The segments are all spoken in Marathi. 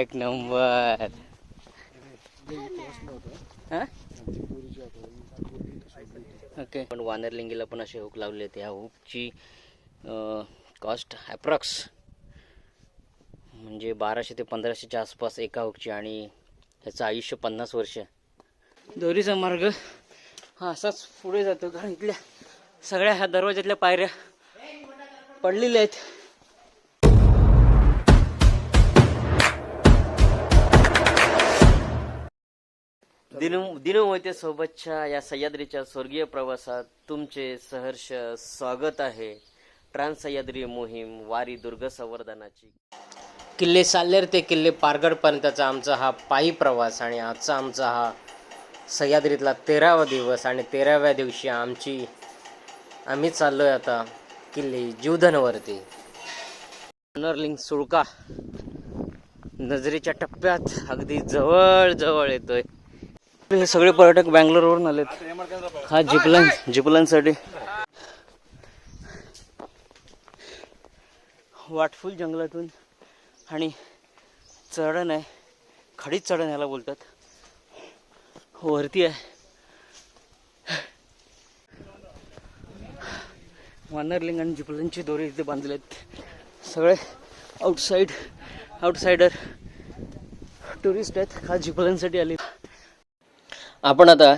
एक नंबर. ओके पण वानरलिंगीला पण असे हुक लावले होते ह्या हुकची कॉस्ट ॲप्रॉक्स म्हणजे बाराशे ते पंधराशेच्या आसपास एका हुकची आणि ह्याचं आयुष्य पन्नास वर्ष. दोरीचा मार्ग हा असाच पुढे जातो. कारण इथल्या सगळ्या ह्या दरवाज्यातल्या पायऱ्या पडलेल्या आहेत. दिन दिनमोहिते सोबतच्या या सह्याद्रीच्या स्वर्गीय प्रवासात तुमचे सहर्ष स्वागत आहे. ट्रान्स सह्याद्री मोहीम वारी दुर्ग संवर्धनाची. किल्ले साल्लेर ते किल्ले पारगडपर्यंतचा आमचा हा पायी प्रवास आणि आजचा आमचा हा सह्याद्रीतला तेरावा दिवस आणि तेराव्या दिवशी आमची आम्ही चाललोय आता किल्ले जीवधनवरती. नरलिंग सुळका नजरेच्या टप्प्यात अगदी जवळ जवळ येतोय. हे सगळे पर्यटक बँगलोरवरून आलेत. हा जिपलाईन जिपलाईनसाठी वाटफुल जंगलातून आणि चढण आहे. खडीच चढण याला बोलतात. वरती आहे. वानरलिंग आणि जिपलांची दोरे इथे बांधले आहेत. सगळे आउटसाईड आउटसाइडर टुरिस्ट आहेत. खास जिपलांसाठी आले आपण आता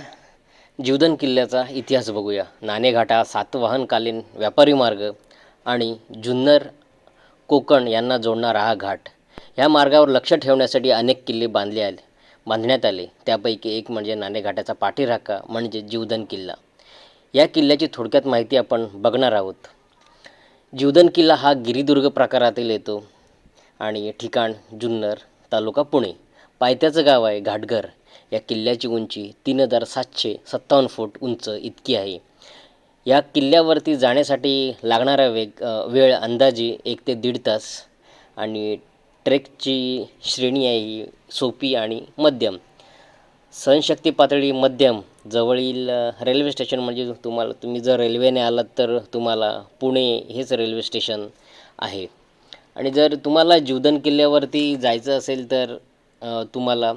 जीवदन किल्ल्याचा इतिहास बघूया. नाणेघाटा सातवाहनकालीन व्यापारी मार्ग आणि जुन्नर कोकण यांना जोडणारा हा घाट. ह्या मार्गावर लक्ष ठेवण्यासाठी अनेक किल्ले बांधले आले बांधण्यात आले. त्यापैकी एक म्हणजे नाणेघाटाचा पाठीराखा म्हणजे जीवदन किल्ला. या किल्ल्याची थोडक्यात माहिती आपण बघणार आहोत. जीवदन किल्ला हा गिरिदुर्ग प्रकारातील येतो आणि ठिकाण जुन्नर तालुका पुणे. पायथ्याचं गाव आहे घाटघर. या किल्ल्याची उंची तीन हजार सातशे सत्तावन्न फूट उंच इतकी आहे. या किल्ल्यावरती जाण्यासाठी लागणारा वेग वेळ अंदाजे एक ते दीड तास आणि ट्रेकची श्रेणी आहे ही सोपी आणि मध्यम. सहनशक्ती पातळी मध्यम जवळील रेल्वे स्टेशन म्हणजे तुम्हाला तुम्ही जर रेल्वेने आलात तर तुम्हाला पुणे हेच रेल्वे स्टेशन आहे. आणि जर तुम्हाला जीवदन किल्ल्यावरती जायचं असेल तर तुम्हाला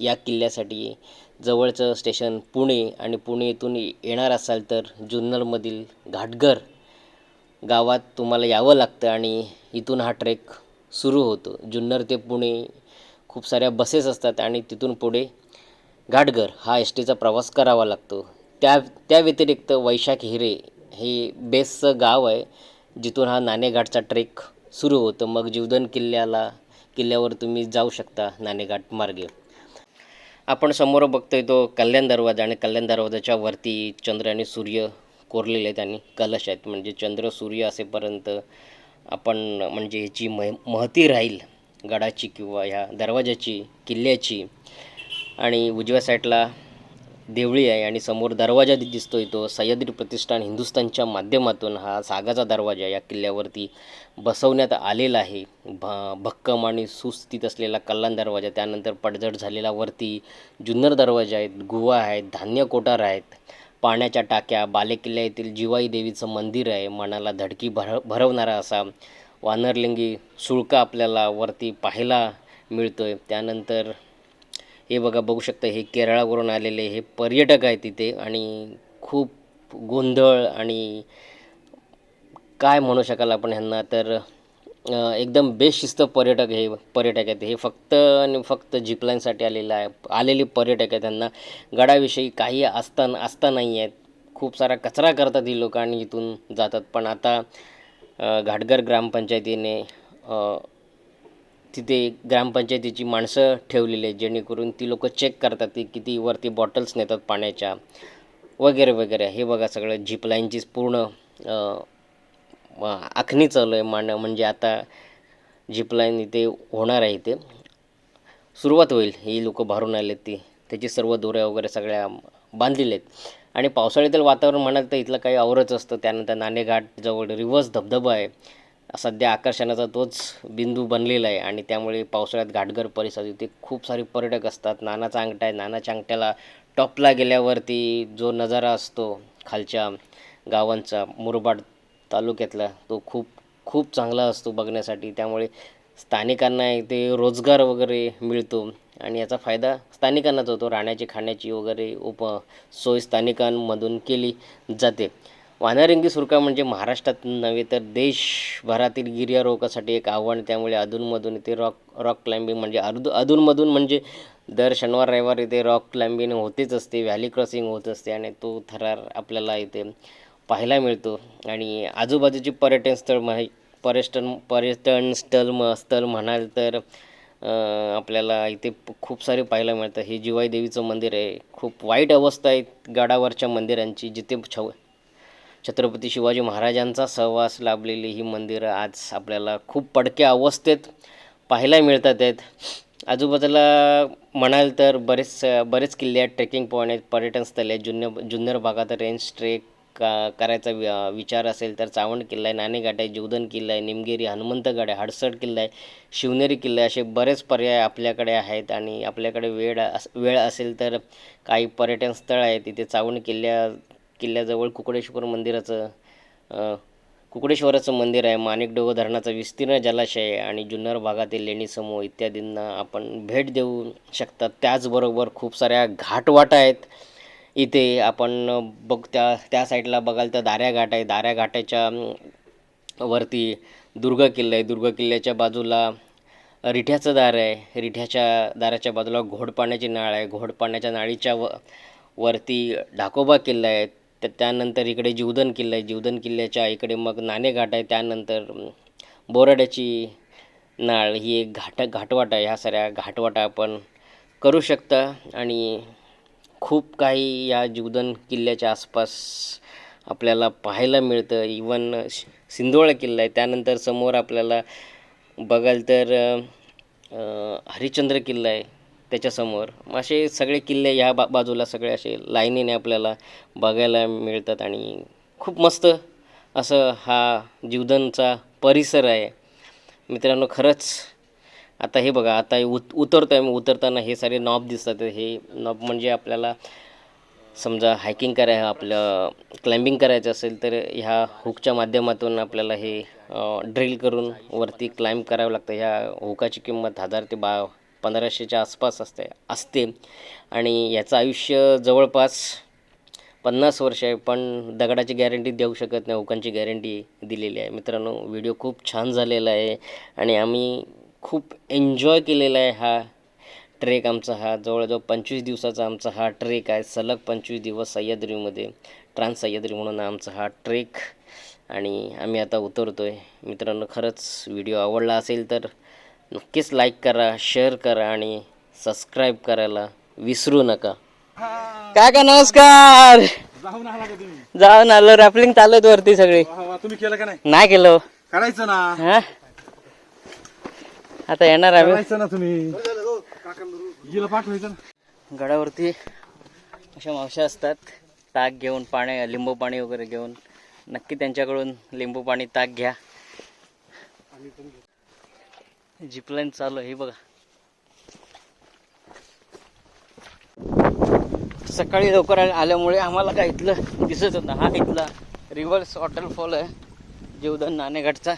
या किल्ल्यासाठी जवळचं स्टेशन पुणे आणि पुणे इथून येणार असाल तर जुन्नरमधील घाटघर गावात तुम्हाला यावं लागतं आणि इथून हा ट्रेक सुरू होतो. जुन्नर ते पुणे खूप साऱ्या बसेस असतात आणि तिथून पुढे घाटघर हा एस टीचा प्रवास करावा लागतो. त्या त्या व्यतिरिक्त वैशाख हिरे हे बेसचं गाव आहे जिथून हा नाणेघाटचा ट्रेक सुरू होतो. मग जीवदन किल्ल्याला किल्ल्यावर तुम्ही जाऊ शकता नाणेघाट मार्गे. आपण समोर बघतोय तो कल्याण दरवाजा आणि कल्याण दरवाजाच्या वरती चंद्र आणि सूर्य कोरलेले आहेत आणि कलश आहेत. म्हणजे चंद्र सूर्य असेपर्यंत आपण म्हणजे ह्याची मह महती राहील गडाची किंवा ह्या दरवाजाची किल्ल्याची. आणि उजव्या साईडला देवळी आहे आणि समोर दरवाजा दिसतोय तो सह्याद्री प्रतिष्ठान हिंदुस्थानच्या माध्यमातून हा सागाचा दरवाजा या किल्ल्यावरती बसवण्यात आलेला आहे. भ भक्कम आणि सुस्थित असलेला कल्याण दरवाजा त्यानंतर पडझड झालेला वरती जुन्नर दरवाजा आहेत गुहा आहेत धान्य कोठार आहेत पाण्याच्या टाक्या बालेकिल्ल्या येथील जिवाई देवीचं मंदिर आहे मनाला धडकी भर भरवणारा असा वानरलिंगी सुळका आपल्याला वरती पाहायला मिळतोय. त्यानंतर हे बघा बघू शकता हे केरळावरून आलेले हे पर्यटक आहेत तिथे आणि खूप गोंधळ आणि काय म्हणू शकाल आपण ह्यांना तर एकदम बेशिस्त पर्यटक हे पर्यटक आहेत. हे फक्त आणि फक्त जिपलाईनसाठी आलेलं आहे आलेले पर्यटक आहेत त्यांना गडाविषयी काही असता असता नाही आहेत. खूप सारा कचरा करतात ही लोक आणि इथून जातात. पण आता घाटघर ग्रामपंचायतीने तिथे ग्रामपंचायतीची माणसं ठेवलेली आहेत जेणेकरून ती लोक चेक करतात की किती वरती बॉटल्स नेतात पाण्याच्या वगैरे वगैरे. हे बघा सगळं झिप लाईनचीच पूर्ण आखणी चालू आहे. मान म्हणजे आता झिपलाईन इथे होणार आहे इथे. सुरुवात होईल. ही लोक भरून आलेत ती. त्याची सर्व दोऱ्या वगैरे सगळ्या बांधलेल्या आहेत. आणि पावसाळ्यातील वातावरण म्हणाल तर इथलं काही आवरच असतं. त्यानंतर नाणेघाट जवळ रिव्हर्स धबधबा आहे. सध्या आकर्षणाचा तोच बिंदू बनलेला आहे आणि त्यामुळे पावसाळ्यात घाटघर परिसर इथे खूप सारे पर्यटक असतात. नानाचा अंगठा आहे. नानाच्या अंगठ्याला टॉपला गेल्यावरती जो नजारा असतो खालच्या गावांचा मुरबाड तालुक्यातला तो खूप खूप चांगला असतो बघण्यासाठी. त्यामुळे स्थानिकांना इथे रोजगार वगैरे मिळतो आणि याचा फायदा स्थानिकांनाच होतो. राहण्याची खाण्याची वगैरे उप सोय स्थानिकांमधून केली जाते. वानरंगी सुरका म्हणजे महाराष्ट्रात नव्हे तर देशभरातील गिर्यारोहकासाठी एक आव्हान त्यामुळे अधूनमधून इथे रॉक रॉक क्लाइम्बिंग म्हणजे अर्ध अधूनमधून म्हणजे दर शनिवार रविवार इथे रॉक क्लाइम्बिंग होतेच असते व्हॅली क्रॉसिंग होत असते आणि तो थरार आपल्याला इथे पाहायला मिळतो. आणि आजूबाजूची पर्यटन स्थळ माही पर्यटन पर्यटन स्थळ म स्थळ म्हणाल तर आपल्याला इथे खूप सारे पाहायला मिळतं. हे जिवाई देवीचं मंदिर आहे. खूप वाईट अवस्था आहे गडावरच्या मंदिरांची जिथे छव छत्रपती शिवाजी महाराजांचा सहवास लाभलेली ही मंदिरं आज आपल्याला खूप पडक्या अवस्थेत पाहायला मिळतात आहेत. आजूबाजूला म्हणाल तर बरेच बरेच किल्ले आहेत ट्रेकिंग पॉईंट आहेत पर्यटन स्थळे आहेत जुन्नर जुन्नर भागात रेंज ट्रेक का करायचा वि विचार असेल तर चावंड किल्ला आहे नाणेघाट आहे जीवधन किल्ला आहे निमगिरी हनुमंतगड आहे हडसड किल्ला आहे शिवनेरी किल्ला आहे असे बरेच पर्याय आपल्याकडे आहेत आणि आपल्याकडे वेळ अस वेळ असेल तर काही पर्यटन स्थळ आहेत. तिथे चावंड किल्ल्या किल्ल्याजवळ कुकडेश्वर मंदिराचं कुकडेश्वराचं मंदिर आहे. माणिकडोह धरणाचा विस्तीर्ण जलाशय आहे आणि जुन्नर भागातील लेणी समूह इत्यादींना आपण भेट देऊ शकतात. त्याचबरोबर खूप साऱ्या घाटवाटा आहेत. इथे आपण बघ त्या त्या साईडला बघाल तर दाऱ्या घाट आहे. दाऱ्या घाटाच्या वरती दुर्ग किल्ला आहे. दुर्ग किल्ल्याच्या बाजूला रिठ्याचं दार आहे. रिठ्याच्या दाराच्या बाजूला घोडपाण्याची नाळ आहे. घोडपाण्याच्या नाळीच्या व वरती ढाकोबा किल्ला आहे. तर त्यानंतर इकडे जीवधन किल्ला आहे. जीवधन किल्ल्याच्या इकडे मग नाणेघाट आहे. त्यानंतर बोराड्याची नाळ ही एक घाट घाटवाट आहे. ह्या साऱ्या घाटवाटा आपण करू शकता. आणि खूप काही या जीवधन किल्ल्याच्या आसपास आपल्याला पाहायला मिळतं. इवन सिंधोळा किल्ला आहे. त्यानंतर समोर आपल्याला बघाल तर हरिश्चंद्र किल्ला आहे. त्याच्यासमोर. असे सगळे किल्ले ह्या बा बाजूला सगळे असे लाईनीने आपल्याला बघायला मिळतात आणि खूप मस्त असं हा जीवदनचा परिसर आहे. मित्रांनो खरंच आता हे बघा आता हे उत उतरतो आहे उतरताना हे सारे नॉब दिसतात. हे नॉब म्हणजे आपल्याला समजा हायकिंग कराय आपलं क्लाइम्बिंग करायचं असेल तर ह्या हुकच्या माध्यमातून आपल्याला हे ड्रिल करून वरती क्लाइम्ब करावं लागतं. ह्या हुकाची किंमत हजार ते बा पंधराशेच्या आसपास असते असते. आणि याचं आयुष्य जवळपास पन्नास वर्ष आहे पण दगडाची गॅरंटी देऊ शकत नाही हुकांची गॅरंटी दिलेली आहे. मित्रांनो व्हिडिओ खूप छान झालेला आहे आणि आम्ही खूप एन्जॉय केलेला आहे हा ट्रेक आमचा हा. जवळजवळ पंचवीस दिवसाचा आमचा हा ट्रेक आहे सलग पंचवीस दिवस सह्याद्रीमध्ये ट्रान्स सह्याद्री म्हणून आमचा हा ट्रेक आणि आम्ही आता उतरतो आहे मित्रांनो खरंच व्हिडिओ आवडला असेल तर नक्कीच लाईक करा शेअर करा आणि सबस्क्राईब करायला विसरू नका. काका नमस्कार! जाऊन आला का तुम्ही? जाऊन आलो रॅपलिंग चालू आहेत वरती सगळी. वा, वा, तुम्ही केलं का नाही? नाही केलं. करायचं ना. हा? आता येणार आम्ही. करायचं ना तुम्ही. हिला पाठवायचं ना. गडावरती अशा मावश्या असतात. ताक घेऊन पाणी लिंबू पाणी वगैरे घेऊन. नक्की त्यांच्याकडून लिंबू पाणी ताक घ्या. जिपलाईन चालू आहे हे बघा. सकाळी लवकर आल्यामुळे आम्हाला काय इथलं दिसत होतं हा इथला रिव्हर्स वॉटरफॉल आहे जीवधन नाणेघाटचा.